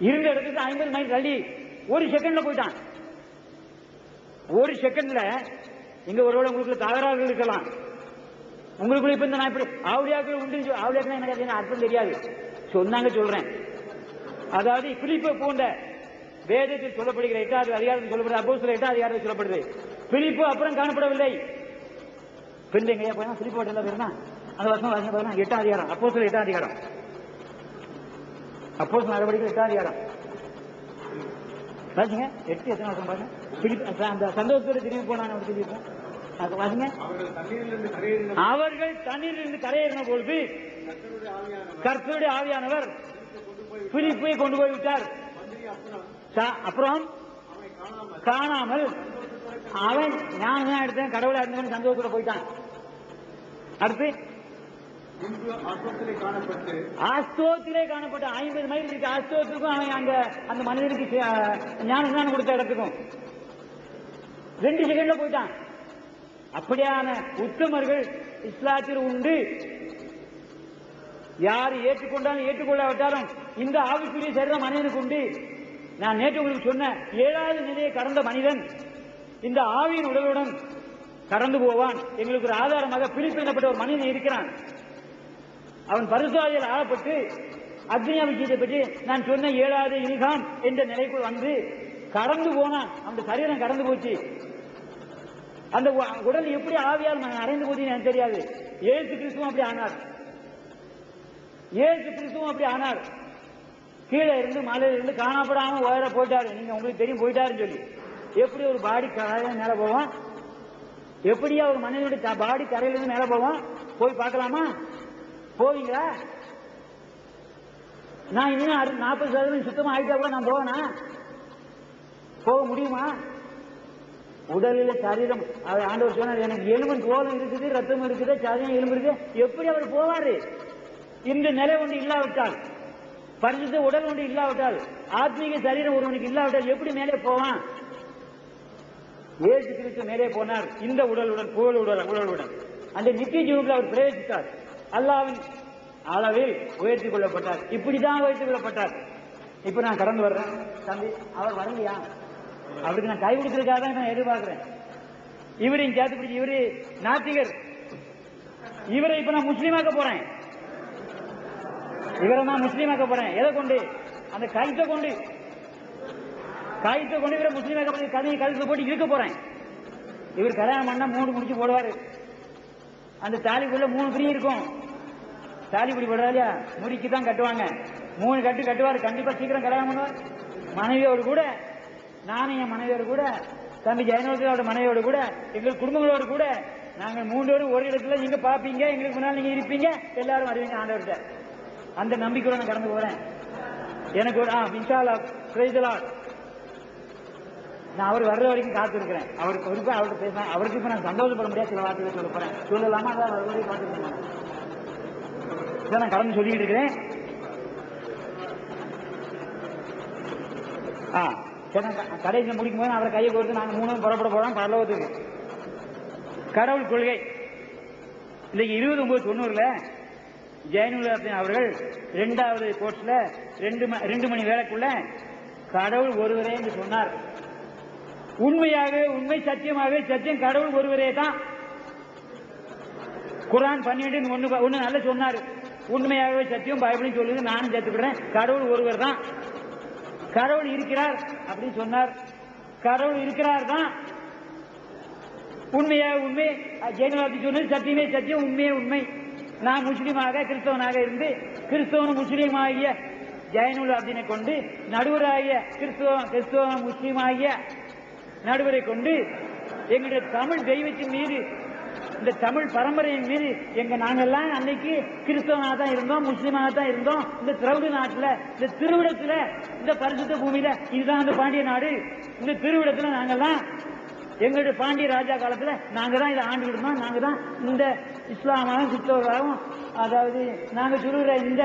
இருந்த இடத்துக்கு ஐம்பது மைல் தள்ளி ஒரு செகண்ட்ல போயிட்டான். ஒரு செகண்ட்ல இங்க ஒருவேளை உங்களுக்கு தகராறு இருக்கலாம். உங்களுக்குள்ள இப்ப இந்த நான் இப்படி ஆவுளியாக்கள் உண்டு ஆவுளியாக்கள் எனக்கு என்ன அர்த்தம் தெரியாது. சொன்னாங்க சொல்றேன். அதாவது பிலிப்பு போன்ற வேதத்தில் சொல்லப்படுகிற எட்டாவது அதிகாரத்தில் சொல்லப்படுது அப்போ சில எட்டாவது அதிகாரத்தில் சொல்லப்படுது. பிலிப்பு அப்புறம் காணப்படவில்லை. பிள்ளைங்க ஏன் போனா? பிலிப்பு எல்லாம் பேருனா? அந்த வருஷம் வருஷம் பாருங்க எட்டாம் அதிகாரம் அப்போ சில எட்டாம் அதிகாரம். அப்போ நடவடிக்கை எட்டாம் அதிகாரம் பாருங்க எட்டு எத்தனை வருஷம் பாருங்க. பிலிப்பு அந்த சந்தோஷத்தோட திரும்பி போனாங்க அவர் சொல்லியிருக்கோம் அது பாருங்க. அவர்கள் தண்ணீரிலிருந்து கரையேறின கரையேறின பொழுது கர்த்தருடைய ஆவியானவர் கர்த்தருடைய பிலிப்பை கொண்டு போய் விட்டார். அப்புறம் சா- அப்புறம் காணாமல் அவன் நான் எடுத்தேன் கடவுளை இருந்தவன் சந்தோஷத்தோட போயிட்டான். அடுத்து ஆஸ்தோத்திலே காணப்பட்ட ஐம்பது மைல் இருக்கு. ஆஸ்தோத்துக்கும் அவன் அங்க அந்த மனிதனுக்கு ஞானஸ்நானம் கொடுத்த இடத்துக்கும். ரெண்டு செகண்ட்ல போயிட்டான். அப்படியான உத்தமர்கள் இஸ்லாத்தில் உண்டு. யார் ஏற்றுக்கொண்டாலும் ஏற்றுக்கொள்ளாவிட்டாலும் இந்த ஆவிக்குரிய சரீர மனிதனுக்கு உண்டு. நான் நேற்று உங்களுக்கு சொன்ன ஏழாவது நிலையை கடந்த மனிதன் இந்த ஆவியின் உடலுடன் கடந்து போவான். எங்களுக்கு ஒரு ஆதாரமாக பிரிப்பு என்னப்பட்ட ஒரு மனிதன் இருக்கிறான். அவன் பரிசுவாதியில் ஆளப்பட்டு அக்னியா விஷயத்தை பற்றி நான் சொன்ன ஏழாவது இல்காம் என்ற நிலைக்குள் வந்து கடந்து போனான் அந்த சரீரம் கடந்து போச்சு. அந்த உடல் எப்படி ஆவியால் நான் அடைந்து போச்சுன்னு எனக்கு தெரியாது. ஏசு கிறிஸ்துவும் அப்படி ஆனார். ஏசு கிறிஸ்துவும் அப்படி ஆனார். கீழே இருந்து மலையில இருந்து காணப்படாம உயர போயிட்டாரு. நீங்க உங்களுக்கு தெரியும் போயிட்டாருன்னு சொல்லி. எப்படி ஒரு பாடி கரையில மேல போவான்? எப்படியா ஒரு மனிதனுடைய பாடி கரையிலிருந்து மேல போவான்? போய் பார்க்கலாமா? போவீங்களா? நான் இன்னும் நாற்பது சதவீதம் சுத்தமா ஆயிட்டா கூட நான் போவேனா? போக முடியுமா? உடலில் சரீரம் அவர் ஆண்டவர் சொன்னார் எனக்கு எலும்பு கோலம் இருக்குது ரத்தம் இருக்குது சரீரம் எலும்பு இருக்குது. எப்படி அவர் போவாரு? இந்த நிலை ஒன்று இல்லாவிட்டால் பரிசுத்த உடல் ஒன்று இல்லாவிட்டால் ஆத்மீக சரீரம் ஒருவனுக்கு இல்லாவிட்டால் எப்படி மேலே போவான்? ஏசு கிறிஸ்து மேலே போனார். இந்த உடலுடன் புகழ் உடல் உடலுடன் அந்த நித்திய ஜீவனுக்கு அவர் பிரவேசித்தார். அல்லாவின் அளவில் உயர்த்தி கொள்ளப்பட்டார். இப்படிதான் உயர்த்தி கொள்ளப்பட்டார். இப்ப நான் கடந்து வர்றேன். தம்பி அவர் வரலையா? அவருக்கு நான் கை கொடுத்துருக்காக தான் நான் எதிர்பார்க்கிறேன். இவரையும் கேட்டு பிடிச்சி இவரு நாத்திகர். இவரை இப்ப நான் முஸ்லீமாக்க போறேன். இவரை நான் முஸ்லீமாக்க போறேன். எதை கொண்டு? அந்த கழுத்தை கொண்டு. கழுத்தை கொண்டு இவரை முஸ்லீமாக்க போய் கதையை கழுத்து போட்டு இருக்க போறேன். இவர் கல்யாணம் பண்ணா மூணு முடிச்சு போடுவாரு. அந்த தாலிக்குள்ள மூணு பிரி இருக்கும். தாலி பிடி போடுறா இல்லையா முடிக்கு தான் கட்டுவாங்க. மூணு கட்டு கட்டுவார். கண்டிப்பா சீக்கிரம் கல்யாணம் பண்ணுவார். மனைவியோடு கூட நானும் என் மனைவியோடு கூட தம்பி ஜெயநோதரோட மனைவியோடு கூட எங்கள் குடும்பங்களோடு கூட நாங்கள் மூன்று பேரும் ஒரு இடத்துல நீங்க பாப்பீங்க எங்களுக்கு முன்னால் நீங்க இருப்பீங்க எல்லாரும் வருவீங்க ஆண்டவர்கிட்ட. அந்த நம்பிக்கையோட நான் கடந்து போறேன். எனக்கு ஒரு ஆ இன்ஷால்லா பிரைசலா நான் அவர் வர்ற வரைக்கும் காத்திருக்கிறேன். அவருக்கு ஒருப்பா அவர்கிட்ட பேசுறேன். அவருக்கு இப்ப நான் சந்தோஷப்பட முடியாது சில வார்த்தைகளை சொல்ல போறேன். சொல்லலாமா? அதான் வர வரைக்கும் காத்திருக்கேன். இதை நான் கடந்து சொல்லிட்டு இருக்கிறேன். ஆ கடைசியில் முடிக்கும் போது அவரை கையை கொடுத்து நாங்கள் மூணு புறப்பட போறோம் பரலோகத்துக்கு. கடவுள் கொள்கை. இன்னைக்கு இருபது ஒன்பது தொண்ணூறுல ஜெயனுலாத்தின் அவர்கள் ரெண்டாவது கோர்ஸ்ல ரெண்டு ம- ரெண்டு மணி வேலைக்குள்ள கடவுள் ஒருவரே என்று சொன்னார். உண்மையாக உண்மை சத்தியமாக சத்தியம் கடவுள் ஒருவரே தான். குரான் பன்னிரெண்டு ஒன்னு ஒன்னு நல்ல நல்லா சொன்னாரு. உண்மையாகவே சத்தியம் பைபிளும் சொல்லுது நானும் சேர்த்துக்கிறேன் கடவுள் ஒருவர் தான். கடவுள் இருக்கிறார் அப்படின்னு சொன்னார். கடவுள் இருக்கிறார் தான். உண்மையாக உண்மை. ஜெயலலிதா சொன்னது சத்தியமே சத்தியம் உண்மையே உண்மை. நான் முஸ்லீமாக கிறிஸ்தவனாக இருந்து கிறிஸ்தவன் முஸ்லீம் ஆகிய ஜெயனுல் அப்தினை கொண்டு நடுவராகிய கிறிஸ்தவ கிறிஸ்தவ முஸ்லீம் ஆகிய நடுவரை கொண்டு எங்களுடைய தமிழ் தெய்வத்தின் மீது இந்த தமிழ் பரம்பரையின் மீது எங்க நாங்கெல்லாம் அன்னைக்கு கிறிஸ்தவனாக தான் இருந்தோம் முஸ்லீமாக தான் இருந்தோம். இந்த திரௌடி நாட்டில் இந்த திருவிடத்துல இந்த பரிசுத்த பூமியில இதுதான் அந்த பாண்டிய நாடு. இந்த திருவிடத்துல நாங்கெல்லாம் எங்களுடைய பாண்டிய ராஜா காலத்துல நாங்க தான் இதை ஆண்டு இருந்தோம். நாங்க தான் இந்த இஸ்லாமாவும் கிறிஸ்தவர்களாகவும் அதாவது நாங்க சொல்லுகிற இந்த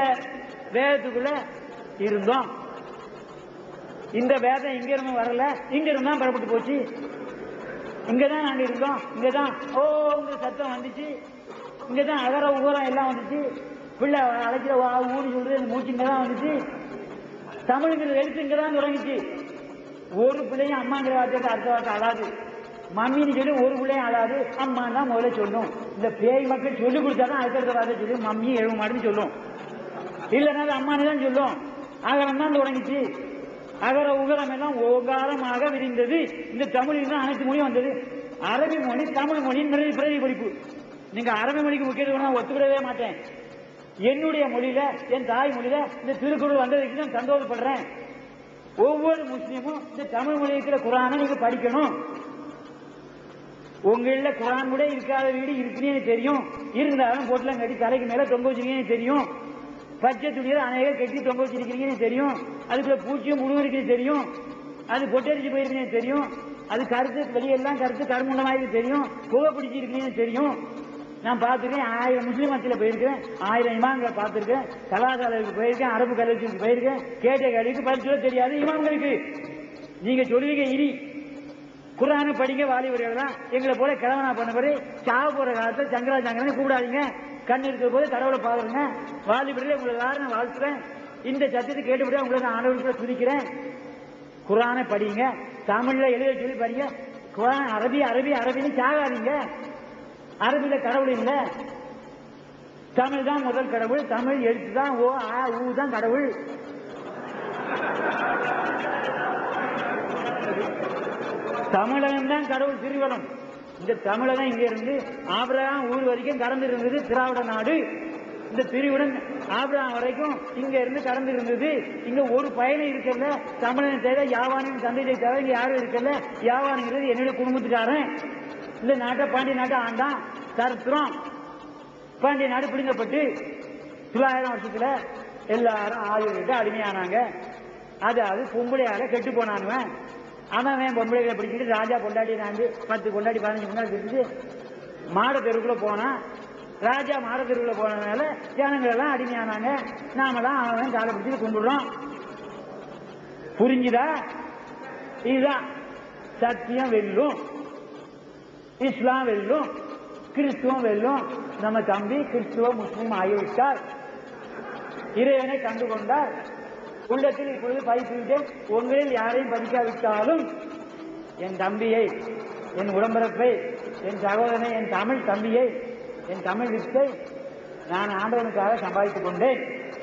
வேதத்துக்குள்ள இருந்தோம். இந்த வேதம் இங்க இருந்து வரல. இங்க இருந்தா தான் போச்சு. இங்கே இங்கதான் நாங்க இருக்கோம். இங்கதான் ஓ உங்க சத்தம் வந்துச்சு. இங்கதான் அகர உகரம் எல்லாம் வந்துச்சு. பிள்ளை அழைக்கிற வா ஊன்னு சொல்றது மூச்சு மூச்சு இங்கதான் வந்துச்சு. தமிழுங்கிற எழுத்து இங்கே தான் தொடங்கிச்சு. ஒரு பிள்ளையும் அம்மாங்கிற வார்த்தைக்கு அடுத்த வார்த்தை அழாது மம்மின்னு சொல்லி ஒரு பிள்ளையும் அழாது அம்மா தான் முதல்ல சொல்லும் இந்த பேய் மக்கள் சொல்லி கொடுத்தாதான் அடுத்த வார்த்தை சொல்லி மம்மி எழுவ மாட்டேன்னு சொல்லும். இல்லைன்னா அம்மானு தான் சொல்லும். அகரம் தான் தொடங்கிச்சு. அகர உகரம் எல்லாம் ஓகாரமாக விரிந்தது. இந்த தமிழில் தான் அனைத்து மொழியும் வந்தது. அரபி மொழி தமிழ் மொழியின் நிறைய பிரதிபலிப்பு. நீங்க அரபி மொழிக்கு முக்கியத்துவம் நான் ஒத்துக்கிடவே மாட்டேன். என்னுடைய மொழியில என் தாய் மொழியில இந்த திருக்குறள் வந்ததுக்கு நான் சந்தோஷப்படுறேன். ஒவ்வொரு முஸ்லீமும் இந்த தமிழ் மொழி இருக்கிற குரானை நீங்க படிக்கணும். உங்கள குரான் கூட இருக்காத வீடு இருக்குன்னு தெரியும். இருந்தாலும் பொட்டலம் கட்டி தலைக்கு மேல தொங்க வச்சிருக்கீங்கன்னு தெரியும். பச்சை துணியில் அநேக கட்டி தொங்க வச்சிருக்கீங்கன்னு தெரியும். அதுக்குள்ள பூச்சியும் முழு தெரியும். அது பொட்டரிச்சு போயிருக்குன்னு தெரியும். அது கருத்து வெளியெல்லாம் கருத்து கருமுண்டமாயிருக்கு தெரியும். புகை பிடிச்சிருக்கீங்கன்னு தெரியும். நான் பார்த்துருக்கேன். ஆயிரம் முஸ்லீம் மத்தியில் போயிருக்கேன் ஆயிரம் இமாம்களை பார்த்துருக்கேன். கலாசாலைக்கு போயிருக்கேன். அரபு கல்லூரிக்கு போயிருக்கேன். கேட்ட கேள்விக்கு பதில் சொல்ல தெரியாது இமாம்களுக்கு. நீங்க சொல்லுவீங்க இனி. குரானு படிங்க வாலிபர்கள் தான் எங்களை போல கிழவனா பண்ணவரு சாவ போற காலத்தில் சங்கரா சங்கரன் கூப்பிடாதீங்க. கண் இருக்கிற போது கடவுளை பாருங்க. வாலிபர்களே உங்களை எல்லாரும் நான் வாழ்த்துறேன். இந்த சத்தியத்தை கேட்டுவிட்டு உங்களை நான் ஆண்டவருக்குள்ள துதிக்கிறேன். குரானை படிங்க. தமிழ்ல எழுத சொல்லி படிங்க. குரான் அரபி அரபி அரபின்னு சாகாதீங்க. அரபியில கடவுள் இல்லை. தமிழ் தான் முதல் கடவுள். தமிழ் எழுத்து தான் ஓ ஆ ஊ தான் கடவுள். தமிழகம் தான் கடவுள் திருவனம் இந்த தமிழகம் இங்க இருந்து ஆபிரகாம் ஊர் வரைக்கும் கடந்து இருந்தது திராவிட நாடு. இந்த பிரிவுடன் ஆபிரகாம் வரைக்கும் இங்க இருந்து கடந்து இருந்தது. இங்க ஒரு பயணம் இருக்கல. தமிழன் தேவை யாவானின் தந்தை தேவை இங்க யாரும் இருக்கல. யாவானுங்கிறது என்னுடைய குடும்பத்துக்காரன். இந்த நாட்டை பாண்டிய நாட்டை ஆண்டான். சரித்திரம். பாண்டிய நாடு பிடுங்கப்பட்டு தொள்ளாயிரம் வருஷத்துல எல்லாரும் ஆயுர்கிட்ட அடிமையானாங்க. அதாவது பொம்பளையால கெட்டு போனானுவன் அவன் அவன் பொம்பளைகளை பிடிச்சிட்டு ராஜா கொண்டாடி நான் பத்து கொண்டாடி பதினஞ்சு கொண்டாடி பிடிச்சிட்டு மாட தெருவுக்குள்ள போனான். ராஜா மாட போனதுனால ஜனங்கள் எல்லாம் அடிமையானாங்க. நாமெல்லாம் அவன் காலை பிடிச்சி கும்பிடுறோம். புரிஞ்சுதா? இதுதான் சத்தியம் வெல்லும். இஸ்லாம் வெல்லும். கிறிஸ்துவம் வெல்லும். நம்ம தம்பி கிறிஸ்துவ முஸ்லீம் ஆகிவிட்டார். இறைவனை கண்டு கொண்டார் உள்ளத்தில் இப்பொழுது பதித்துவிட்டேன் உங்களில் யாரையும் பதிக்காவிட்டாலும் என் தம்பியை என் உடம்பிறப்பை என் சகோதரனை என் தமிழ் தம்பியை என் தமிழ் வித்தை நான் ஆண்டவனுக்காக சம்பாதித்துக் கொண்டேன்.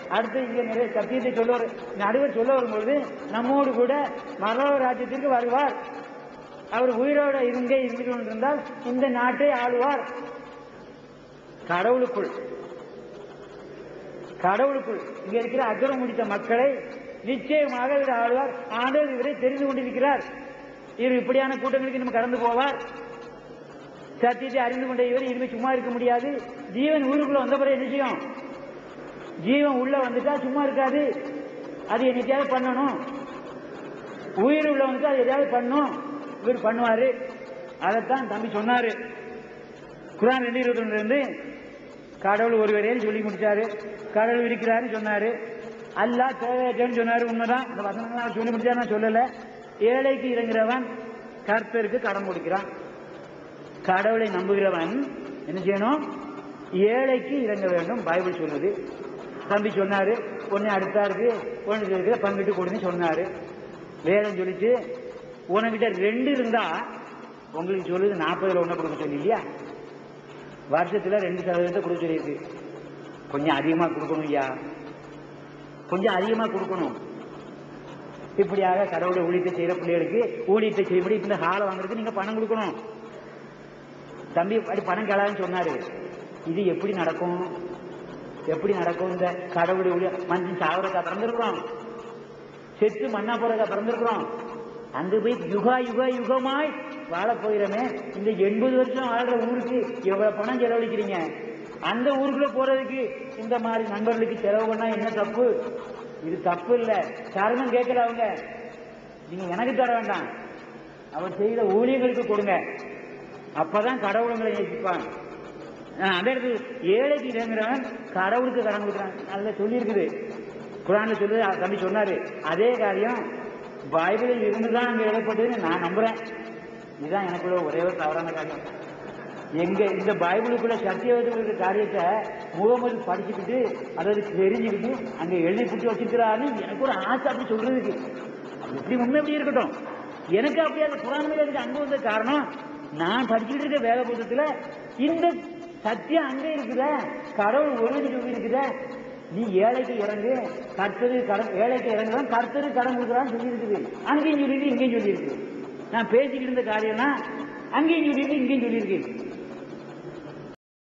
அடுத்து இங்க நிறைய சத்தியத்தை சொல்லுவார். நடுவர் சொல்ல வரும்பொழுது நம்மோடு கூட மரோ ராஜ்யத்திற்கு வருவார். அவர் உயிரோட இருந்தே இருந்து கொண்டிருந்தால் இந்த நாட்டை ஆளுவார். கடவுளுக்குள் கடவுளுக்குள் இங்க இருக்கிற அக்கறம் முடித்த மக்களை நிச்சயமாக இவர் ஆழ்வார் ஆண்டவர் இவரை தெரிந்து கொண்டிருக்கிறார். இவர் இப்படியான கூட்டங்களுக்கு நம்ம கடந்து போவார். சத்தியத்தை அறிந்து கொண்ட இவர் இனிமே சும்மா இருக்க முடியாது. ஜீவன் ஊருக்குள்ள வந்த பிறகு என்ன செய்யும்? ஜீவன் உள்ள வந்துட்டா சும்மா இருக்காது. அது என்னைக்காவது பண்ணணும். உயிர் உள்ள வந்து அது எதாவது பண்ணும். இவர் பண்ணுவாரு. அதைத்தான் தம்பி சொன்னாரு. குரான் ரெண்டு இருபத்தி ஒண்ணுல இருந்து கடவுள் ஒருவரேன்னு சொல்லி முடிச்சாரு. கடவுள் இருக்கிறாருன்னு சொன்னாரு. அல்லா தேவையற்றன்னு சொன்னாரு. உண்மைதான். இந்த வசனங்கள் சொல்லி முடிச்சா நான் சொல்லல. ஏழைக்கு இறங்குறவன் கர்த்தருக்கு கடன் கொடுக்கிறான். கடவுளை நம்புகிறவன் என்ன செய்யணும்? ஏழைக்கு இறங்க வேண்டும் பைபிள் சொல்லுது. தம்பி சொன்னாரு ஒன்னு அடுத்தாருக்கு ஒன்று இருக்கிற பங்கிட்டு கொடுன்னு சொன்னாரு. வேதம் சொல்லிச்சு உனக்கிட்ட ரெண்டு இருந்தா உங்களுக்கு சொல்லுது நாற்பதுல ஒண்ணு கொடுக்க சொல்லி இல்லையா? வருஷத்துல ரெண்டு சதவீதத்தை கொடுக்க சொல்லியிருக்கு. கொஞ்சம் அதிகமா கொடுக்கணும் ஐயா. கொஞ்சம் அதிகமா கொடுக்கணும். இப்படியாக கடவுளை ஊழியத்தை செய்யற பிள்ளைகளுக்கு ஊழியத்தை செய்யப்படி இந்த ஹாலை வாங்குறதுக்கு நீங்க பணம் கொடுக்கணும். தம்பி அப்படி பணம் கேளாதுன்னு சொன்னாரு. இது எப்படி நடக்கும்? எப்படி நடக்கும்? இந்த கடவுளுடைய ஊழிய மனுஷன் சாவரக்கா பிறந்திருக்கிறோம். செத்து மண்ணா போறக்கா பிறந்திருக்கிறோம். அங்கு போய் யுகா யுகா யுகமாய் வாழ போயிடமே இந்த எண்பது வருஷம் வாழ்ற ஊருக்கு எவ்வளவு பணம் செலவழிக்கிறீங்க? அந்த ஊருக்குள்ள போறதுக்கு இந்த மாதிரி நண்பர்களுக்கு செலவு பண்ணா என்ன தப்பு? இது தப்பு இல்ல. சரணம் கேட்கல அவங்க. நீங்க எனக்கு தர வேண்டாம். அவர் செய்த ஊழியர்களுக்கு கொடுங்க. அப்பதான் கடவுள் உங்களை நேசிப்பான். அந்த இடத்துல ஏழைக்கு இறங்குறவன் கடவுளுக்கு கடன் கொடுக்குறான். அதில் சொல்லியிருக்குது. குரான் குரான்ல தம்பி சொன்னாரு. அதே காரியம் பைபிளில் இருந்துதான் அங்க எழுதப்பட்டதுன்னு நான் நம்புறேன். இதுதான் எனக்குள்ள ஒரே ஒரு தவறான காரியம். எங்க இந்த பைபிளுக்குள்ள சத்தியவதற்கு காரியத்தை முகமது படிச்சுக்கிட்டு அதாவது தெரிஞ்சுக்கிட்டு அங்க எழுதி புட்டு வச்சிருக்கிறாருன்னு எனக்கு ஒரு ஆசை அப்படி சொல்றதுக்கு. இப்படி உண்மை எப்படி இருக்கட்டும். எனக்கு அப்படியே அந்த புராணமே எனக்கு அங்க வந்த காரணம் நான் படிச்சுட்டு இருக்க வேத புத்தகத்துல இந்த சத்தியம் அங்க இருக்குத கடவுள் ஒருவனுக்கு இருக்குத நீ ஏழைக்கு இறங்கு கர்த்தரு கடன் ஏழைக்கு இறங்குதான் கர்த்தரு கடன் கொடுக்குறான்னு சொல்லியிருக்குது. அங்கேயும் சொல்லியிருக்கு இங்கேயும் சொல்லியிருக்கு. நான் பேசிக்கிட்டு இருந்த காரியம்னா அங்கேயும் சொல்லியிருக்கு இங்கேயும் சொல்லியிருக்கு.